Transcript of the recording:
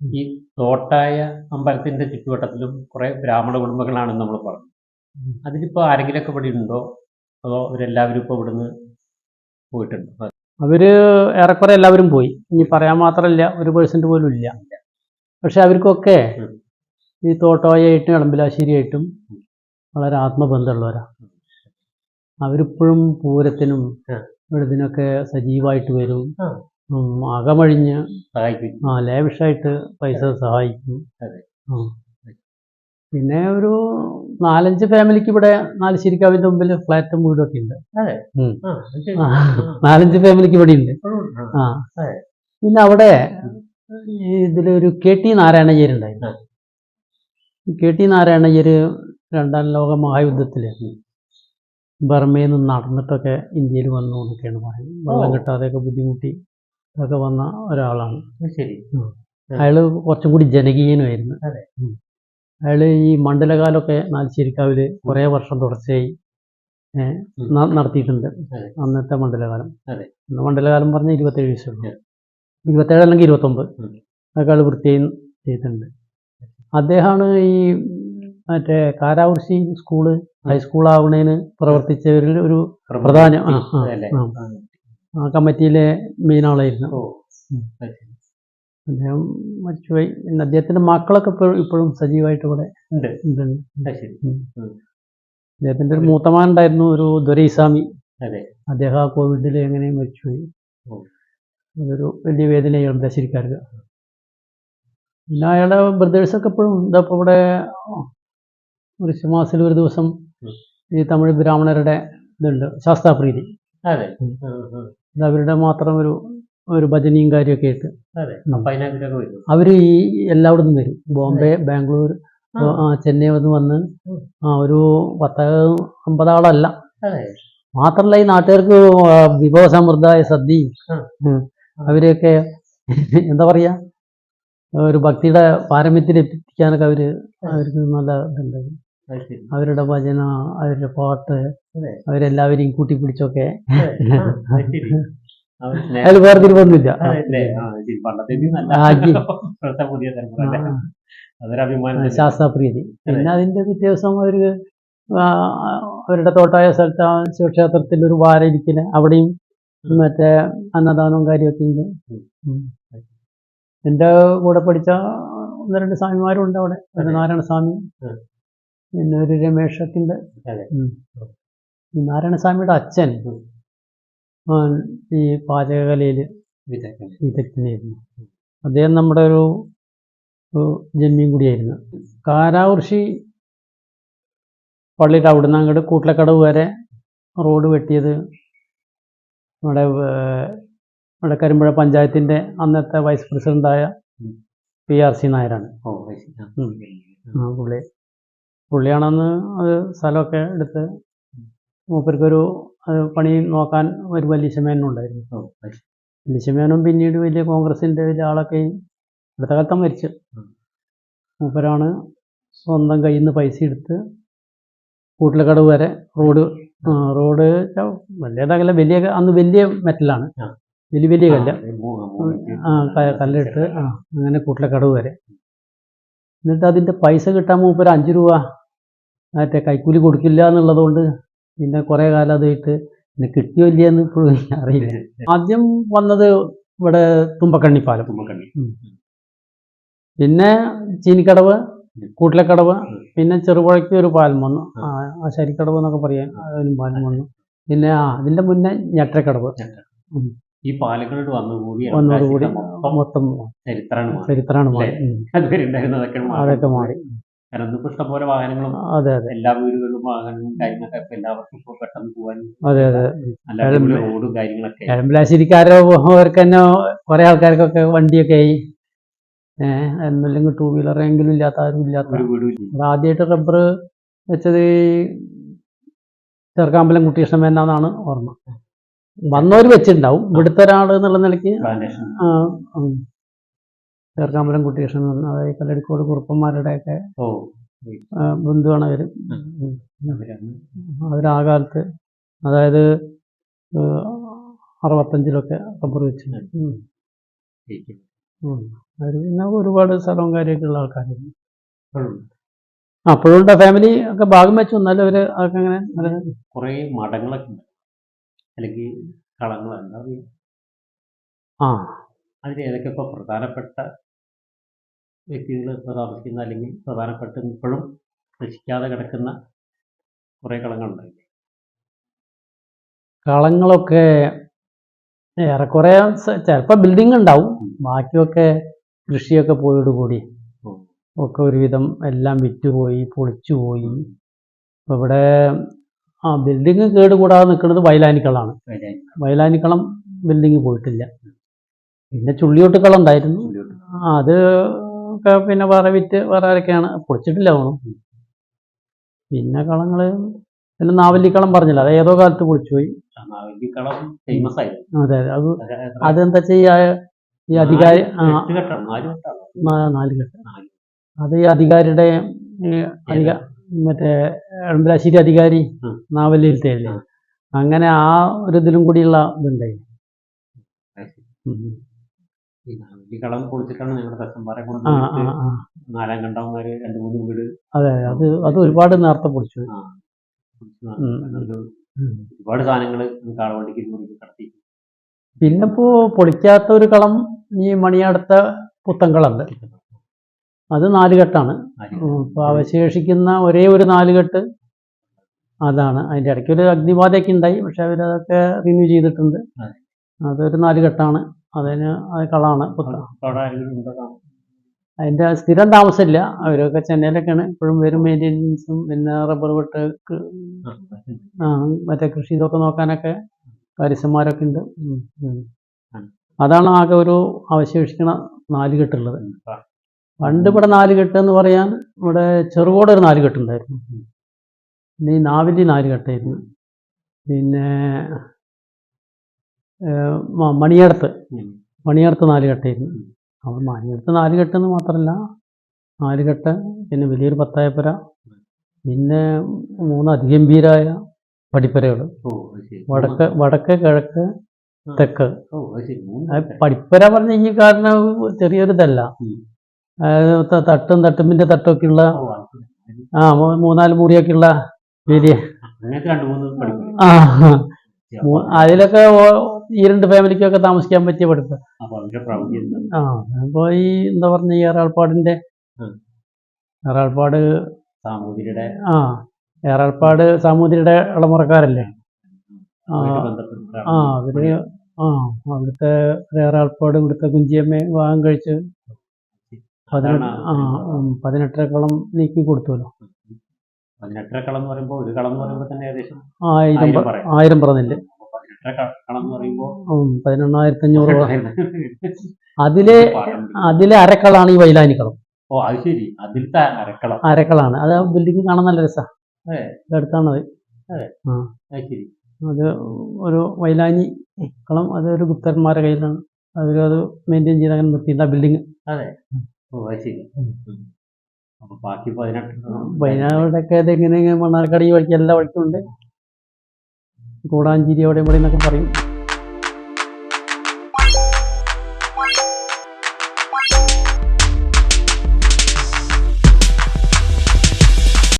ഈ തോട്ടായ അമ്പലത്തിന്റെ ചുറ്റുവട്ടത്തിലും കുറെ ബ്രാഹ്മണ കുടുംബങ്ങളാണെന്ന് നമ്മൾ പറഞ്ഞു. അതിലിപ്പോ ആരെങ്കിലുമൊക്കെ ഇവിടെ ഉണ്ടോ? അതോ അവരെല്ലാവരും ഇപ്പൊ ഇവിടുന്ന് പോയിട്ടുണ്ടോ? അവർ ഏറെക്കുറെ എല്ലാവരും പോയി. ഇനി പറയാൻ മാത്രമല്ല ഒരു പേഴ്സന്റ് പോലും ഇല്ല. പക്ഷെ അവർക്കൊക്കെ. ഈ തോട്ടോയായിട്ടും ഇളമ്പിലാശ്ശേരിയായിട്ടും വളരെ ആത്മബന്ധമുള്ളവരാണ് അവരിപ്പോഴും പൂരത്തിനും. ഇതിനൊക്കെ സജീവമായിട്ട് വരും. അകമഴിഞ്ഞ് സഹായിക്കും. ആ ലേവിഷായിട്ട് പൈസ സഹായിക്കും. അതെ. ആ. പിന്നെ ഒരു നാലഞ്ച് ഫാമിലിക്ക് ഇവിടെ നാല് ശരിക്കാവിന്റെ മുമ്പിൽ ഫ്ലാറ്റും ഒക്കെ ഉണ്ട്. അതെ. നാലഞ്ച് ഫാമിലിക്ക് ഇവിടെ ഉണ്ട്. ആ. പിന്നെ അവിടെ ഇതിലൊരു കെ ടി നാരായണയ്യർ ഉണ്ടായിരുന്നു. ആ. ഈ കെ ടി നാരായണയ്യർ രണ്ടാം ലോക മഹായുദ്ധത്തിൽ ബർമയിൽ നിന്ന് നടന്നിട്ടൊക്കെ ഇന്ത്യയിൽ വന്നു എന്നൊക്കെയാണ് പറയുന്നത്. വെള്ളം. കിട്ടാതെയൊക്കെ ബുദ്ധിമുട്ടി. ഒക്കെ വന്ന ഒരാളാണ്. ശരി. അയാൾ കുറച്ചും കൂടി ജനകീയനുമായിരുന്നു. അയാൾ ഈ മണ്ഡലകാലമൊക്കെ നാലുശ്ശേരിക്കാവിൽ കുറേ വർഷം തുടർച്ചയായി നടത്തിയിട്ടുണ്ട്. അന്നത്തെ മണ്ഡലകാലം. അന്ന് മണ്ഡലകാലം പറഞ്ഞ ഇരുപത്തേഴ് ഉം. ഇരുപത്തേഴ് അല്ലെങ്കിൽ ഇരുപത്തൊമ്പത്. അതൊക്കെ ആൾ വൃത്തിയായി ചെയ്തിട്ടുണ്ട്. അദ്ദേഹമാണ് ഈ മറ്റേ കാരാകുർശി സ്കൂൾ ഹൈസ്കൂളാവുന്നതിന് പ്രവർത്തിച്ചവരിൽ ഒരു പ്രധാന ആ, കമ്മിറ്റിയിലെ മെയിൻ ആളായിരുന്നു. ഓ. അദ്ദേഹം മരിച്ചുപോയി. പിന്നെ അദ്ദേഹത്തിന്റെ മക്കളൊക്കെ ഇപ്പോഴും ഇപ്പോഴും സജീവമായിട്ട് ഇവിടെ ഉണ്ട്. അദ്ദേഹത്തിന്റെ ഒരു മൂത്തമാൻ ഉണ്ടായിരുന്നു ഒരു ദൊരൈസ്വാമി അതെ. അദ്ദേഹം ആ കോവിഡിൽ എങ്ങനെ മരിച്ചുപോയി. അതൊരു വലിയ വേദനയാണ് ദശരിക്കാർക്ക് പിന്നെ അയാളുടെ ബ്രദേഴ്സൊക്കെ ഇപ്പോഴും ഇതാ ഇപ്പോൾ ഇവിടെ വൃശ്യമാസത്തിൽ ഒരു ദിവസം ഈ തമിഴ് ബ്രാഹ്മണരുടെ ഇതുണ്ട് ശാസ്താപ്രീതി. അതെ. ഇത് അവരുടെ മാത്രം ഒരു ഒരു ഭജനയും കാര്യമൊക്കെ ആയിട്ട്. അതെ. അപ്പൊ അതിനകത്തൊക്കെ വരും അവർ ഈ എല്ലായിടത്തും വരും. ബോംബെ ബാംഗ്ലൂർ ചെന്നൈ വന്ന് വന്ന് ഒരു പത്ത് അമ്പതാളല്ല. മാത്രല്ല ഈ നാട്ടുകാർക്ക് വിഭവ വിഭവസമൃദ്ധമായ സദ്യയും. അവരെയൊക്കെ എന്താ പറയാ ഒരു ഭക്തിയുടെ പാരമ്യത്തിൽ എത്തിക്കാനൊക്കെ അവർ അവർക്ക് നല്ല ഇതുണ്ടായിരുന്നു. അവരുടെ ഭജന അവരുടെ പാട്ട് അവരെല്ലാവരെയും കൂട്ടിപ്പിടിച്ചൊക്കെ. അവർ അതിൽ വേർതിരിവൊന്നുമില്ല ശാസ്ത്രപ്രീതി പിന്നെ അതിന്റെ പിറ്റേ ദിവസം അവർ അവരുടെ തോട്ടായ സ്ഥലത്ത് ആ ശിവക്ഷേത്രത്തിൽ ഒരു വാരയിരിക്കൽ അവിടെയും മറ്റേ അന്നദാനവും കാര്യമൊക്കെ ഉണ്ട്. എന്റെ. എന്റെ കൂടെ പഠിച്ച ഒന്ന് രണ്ട് സ്വാമിമാരും ഉണ്ട് അവിടെ ഒരു നാരായണ സ്വാമി. പിന്നെ ഒരു. ഈ നാരായണസ്വാമിയുടെ അച്ഛൻ ഈ പാചകകലയിൽ. വിദഗ്ധനായിരുന്നു അദ്ദേഹം നമ്മുടെ ഒരു ജന്മിയും കൂടിയായിരുന്നു കാരാവർഷി പള്ളിയുടെ അവിടുന്ന് അങ്ങോട്ട് കൂട്ടിലക്കടവ് വരെ റോഡ് വെട്ടിയത് നമ്മുടെ നമ്മുടെ കരിമ്പുഴ പഞ്ചായത്തിന്റെ അന്നത്തെ വൈസ് പ്രസിഡന്റായ പി ആർ സി നായരാണ്. പുള്ളി പുള്ളിയാണെന്ന് അത് സ്ഥലമൊക്കെ എടുത്ത് മൂപ്പർക്കൊരു പണി നോക്കാൻ ഒരു വല്യശമേനും ഉണ്ടായിരുന്നു. വല്യശമേനും പിന്നീട് വലിയ കോൺഗ്രസിന്റെ വലിയ ആളൊക്കെ അടുത്ത കാലത്ത് മരിച്ചു. മൂപ്പരാണ് സ്വന്തം കയ്യിൽ നിന്ന് പൈസ എടുത്ത് കൂട്ടിലക്കടവ് വരെ റോഡ് റോഡ് വലിയതാകല്ല വലിയ അന്ന് വലിയ മെറ്റലാണ്. വലിയ വലിയ കല്ല്. ആ, കല്ലിട്ട് അങ്ങനെ കൂട്ടിലക്കടവ് വരെ. എന്നിട്ട് അതിന്റെ പൈസ കിട്ടാൻ മൂപ്പര് അഞ്ച് രൂപ മറ്റേ കൈക്കൂലി കൊടുക്കില്ല എന്നുള്ളതുകൊണ്ട് പിന്നെ കുറേ കാലം അതായിട്ട് പിന്നെ കിട്ടിയോ ഇല്ലയെന്ന് ഇപ്പോഴും അറിയില്ല. ആദ്യം വന്നത് ഇവിടെ തുമ്പക്കണ്ണിപ്പാലം തുമ്പക്കണ്ണി. പിന്നെ ചീനിക്കടവ്. കൂട്ടിലക്കടവ് പിന്നെ ചെറുപുഴയ്ക്ക് ഒരു പാലം വന്നു. ആ ശരിക്കടവ് എന്നൊക്കെ പറയാം. പാലം വന്നു. പിന്നെ ആ അതിന്റെ മുന്നേ ഞെട്ടക്കടവ്. ഉം. ഈ പാലങ്ങളോട് വന്നുകൂടി വന്നതോടുകൂടി മൊത്തം ചരിത്രമാണ്. ചരിത്രമാണ് മാറി. അതുവരെ ഉണ്ടായിരുന്നതൊക്കെ. അതൊക്കെ മാറി. കാരണം ഇപ്പൊ ഇഷ്ടംപോലെ വാഹനങ്ങളും അതെ അതെ. എല്ലാ വീടുകളിലും വാഹനങ്ങളും കാര്യങ്ങളൊക്കെ ഇപ്പൊ എല്ലാവർക്കും ഇപ്പൊ പെട്ടെന്ന് പോകാൻ അതെ അതെ. റോഡും കാര്യങ്ങളൊക്കെ എലമ്പലാശ്ശേരിക്കാരോ അവർക്ക് തന്നെ കുറെ ആൾക്കാർക്കൊക്കെ വണ്ടിയൊക്കെ ആയി. ഏഹ് എന്നല്ലെങ്കിൽ ടൂ വീലർ എങ്കിലും ഇല്ലാത്ത ആരും ഇല്ലാത്ത ആദ്യമായിട്ട് റബ്ബർ വെച്ചത് ചെറുക്കാമ്പലം കുട്ടികൃഷ്ണൻ മേനാന്നാണ് ഓർമ്മ. വന്നവർ വെച്ചിട്ടുണ്ടാവും. ഇവിടുത്തെ ഒരാൾ എന്നുള്ള നിലയ്ക്ക്. ചേർക്കാമ്പലം കുട്ടികൃഷ്ണൻ അതായത് കല്ലടിക്കോട് കുറുപ്പന്മാരുടെയൊക്കെ ബന്ധുവാണ് അവർ അവരാകാലത്ത് അവർ അതായത് അറുപത്തഞ്ചിലൊക്കെ റബ്ബർ വെച്ചിട്ടുണ്ട്. അവർ പിന്നെ ഒരുപാട് സ്ഥലവും കാര്യമൊക്കെ ഉള്ള ആൾക്കാരായിരുന്നു അപ്പോഴുള്ള ഫാമിലി ഒക്കെ ഭാഗം വെച്ചു എന്നാലും അവർ അതൊക്കെ അങ്ങനെ കുറെ കുറേ മഠങ്ങളൊക്കെ ഉണ്ട്. അല്ലെങ്കിൽ കളങ്ങൾ എന്താ പറയുക ആ. അതിൽ ഏതൊക്കെ ഇപ്പോൾ പ്രധാനപ്പെട്ട വ്യക്തികൾ ഇപ്പോൾ താമസിക്കുന്ന അല്ലെങ്കിൽ പ്രധാനപ്പെട്ട ഇപ്പോഴും നശിക്കാതെ കിടക്കുന്ന കുറേ കളങ്ങളുണ്ടായില്ലേ കളങ്ങളൊക്കെ ഏറെക്കുറെ ചിലപ്പോൾ ചിലപ്പോ ബിൽഡിംഗ് ഉണ്ടാവും ബാക്കിയൊക്കെ കൃഷിയൊക്കെ പോയോടുകൂടി കൂടി. ഒക്കെ ഒരുവിധം എല്ലാം വിറ്റുപോയി പൊളിച്ചു പോയി ഇപ്പൊ ഇവിടെ ആ ബിൽഡിംഗ് കേടുകൂടാതെ നിൽക്കുന്നത് വയലാനിക്കളാണ്. വയലാനിക്കളം. ബിൽഡിംഗ് പോയിട്ടില്ല. പിന്നെ ചുള്ളിയോട്ടുക്കളം ഉണ്ടായിരുന്നു അത് പിന്നെ വേറെ വിറ്റ് വേറെ ആരൊക്കെയാണ് പൊളിച്ചിട്ടില്ല തോന്നുന്നു. പിന്നെ കളങ്ങൾ പിന്നെ നാവല്ലിക്കളം പറഞ്ഞില്ല അത് ഏതോ കാലത്ത് പൊളിച്ചുപോയി. അതെ അതെ അത് അത് അതെന്താ ചെയ്യാ ഈ അധികാരി നാല് ഘട്ടം. അത് ഈ അധികാരിയുടെ മറ്റേ എഴുമ്പലാശ്ശേരി അധികാരി നാവല്ലിയിലത്തെ അങ്ങനെ ആ ഒരു ഇതിലും കൂടിയുള്ള ഇതുണ്ടായി. അത് ഞങ്ങളുടെ കൊണ്ട് നാലാം കണ്ടവന്മാര് രണ്ട് മൂന്ന് വീട് അതെ അത്. അത് ഒരുപാട് നേരത്തെ പൊളിച്ചു. ഒരുപാട് സാധനങ്ങൾ കാളവണ്ടിക്ക് കടത്തി. പിന്നെ ഇപ്പോ പൊളിക്കാത്ത ഒരു കളം ഈ മണിയടുത്ത പുത്തൻകളുണ്ട് അത് നാലുകെട്ടാണ്? ഇപ്പൊ അവശേഷിക്കുന്ന ഒരേ ഒരു നാലുകെട്ട് അതാണ്. അതിന്റെ ഇടയ്ക്ക് ഒരു അഗ്നിബാധയൊക്കെ ഉണ്ടായി പക്ഷെ അവരതൊക്കെ റിന്യൂ ചെയ്തിട്ടുണ്ട്. അതൊരു നാലുകെട്ടാണ്. അതിന് അത് കളാണ് അതിന്റെ സ്ഥിരം താമസമില്ല. അവരൊക്കെ ചെന്നൈയിലൊക്കെയാണ്. ഇപ്പോഴും വരും മെയിന്റെനൻസും പിന്നെ റബ്ബർ വെട്ട് മറ്റേ കൃഷി ഇതൊക്കെ നോക്കാനൊക്കെ കാര്യസ്ഥന്മാരൊക്കെ ഉണ്ട്. അതാണ് ആകെ ഒരു അവശേഷിക്കുന്ന നാലുകെട്ടുള്ളത്. പണ്ട് ഇവിടെ നാലുകെട്ട് എന്ന് പറയാൻ ഇവിടെ ചെറുകോട് ഒരു നാലുകെട്ടുണ്ടായിരുന്നു പിന്നെ ഈ നാവിലി നാലുകെട്ടായിരുന്നു പിന്നെ മണിയടത്ത്. നാല് മണിയടത്ത് നാലുകെട്ടായിരുന്നു അപ്പോൾ മണിയടത്ത് നാലുകെട്ട് എന്ന് മാത്രമല്ല നാലുകെട്ട് പിന്നെ വലിയൊരു പത്തായപ്പുര പിന്നെ മൂന്ന് അതിഗംഭീരായ പടിപ്പുരകൾ വടക്ക് വടക്ക് കിഴക്ക് തെക്ക്. പടിപ്പുര പറഞ്ഞ ഈ കാരണം ചെറിയൊരു തട്ടും തട്ടുമ്പിന്റെ തട്ടൊക്കെ ഉള്ള ഓ, അത് ശരി. ആ മൂന്നാൽ മുറിയൊക്കെ ഉള്ള ആ അതിലൊക്കെ ഈ രണ്ട് ഫാമിലിക്കൊക്കെ താമസിക്കാൻ പറ്റിയ പഠിപ്പ് അപ്പൊ ആ അപ്പോൾ ഈ എന്താ പറഞ്ഞ ഈ ഏറാൾപ്പാടിന്റെ. ഏറാൾപ്പാട് സാമൂതിരിയുടെ ആ ഏറാൾപ്പാട് സാമൂതിരിയുടെ ഇളമുറക്കാരല്ലേ ആ. അവർ ആ അവിടുത്തെ ഏറാൾപ്പാട് ഇവിടുത്തെ കുഞ്ചിയമ്മയെ വിവാഹം കഴിച്ച് പതിനെട്ടരക്കളം നീക്കി കൊടുത്തുവല്ലോ. പതിനെട്ടര കളം എന്ന് പറയുമ്പോൾ ഒരു കളം എന്ന് പറയുമ്പോൾ തന്നെ ഏകദേശം ആയിരം ആയിരം. പറഞ്ഞില്ല? പതിനെണ്ണായിരത്തി അഞ്ഞൂറ് അതിലെ അതിലെ അരക്കളാണ് ഈ വൈലാനിക്കളം. ഓ അത് ശരി. അതിലത്തെ അരക്കളം. അരക്കളാണ്. അത് ആ ബിൽഡിംഗ് കാണാൻ നല്ല രസമാണ് അതെ. അടുത്താണ് അത്. അത് അത് ഒരു വൈലാനി കളം അതൊരു ഒരു ഗുപ്തന്മാരുടെ കയ്യിലാണ്. അവരത് മെയിന്റെയിൻ ചെയ്ത് അങ്ങനെ നിർത്തിയിട്ടുണ്ട് ആ ബിൽഡിംഗ് അതെ. ഓ അത് ശരി ഉം. ഉം. അപ്പൊ ബാക്കി പതിനെട്ട് വയനാടൊക്കെ അതെങ്ങനെ മണ്ണാർക്കാട് ഈ വഴിക്ക് എല്ലാ വഴിക്കും ഉണ്ട്. കൂടാഞ്ചേരി അവിടെ ഇവിടെ എന്നൊക്കെ പറയും.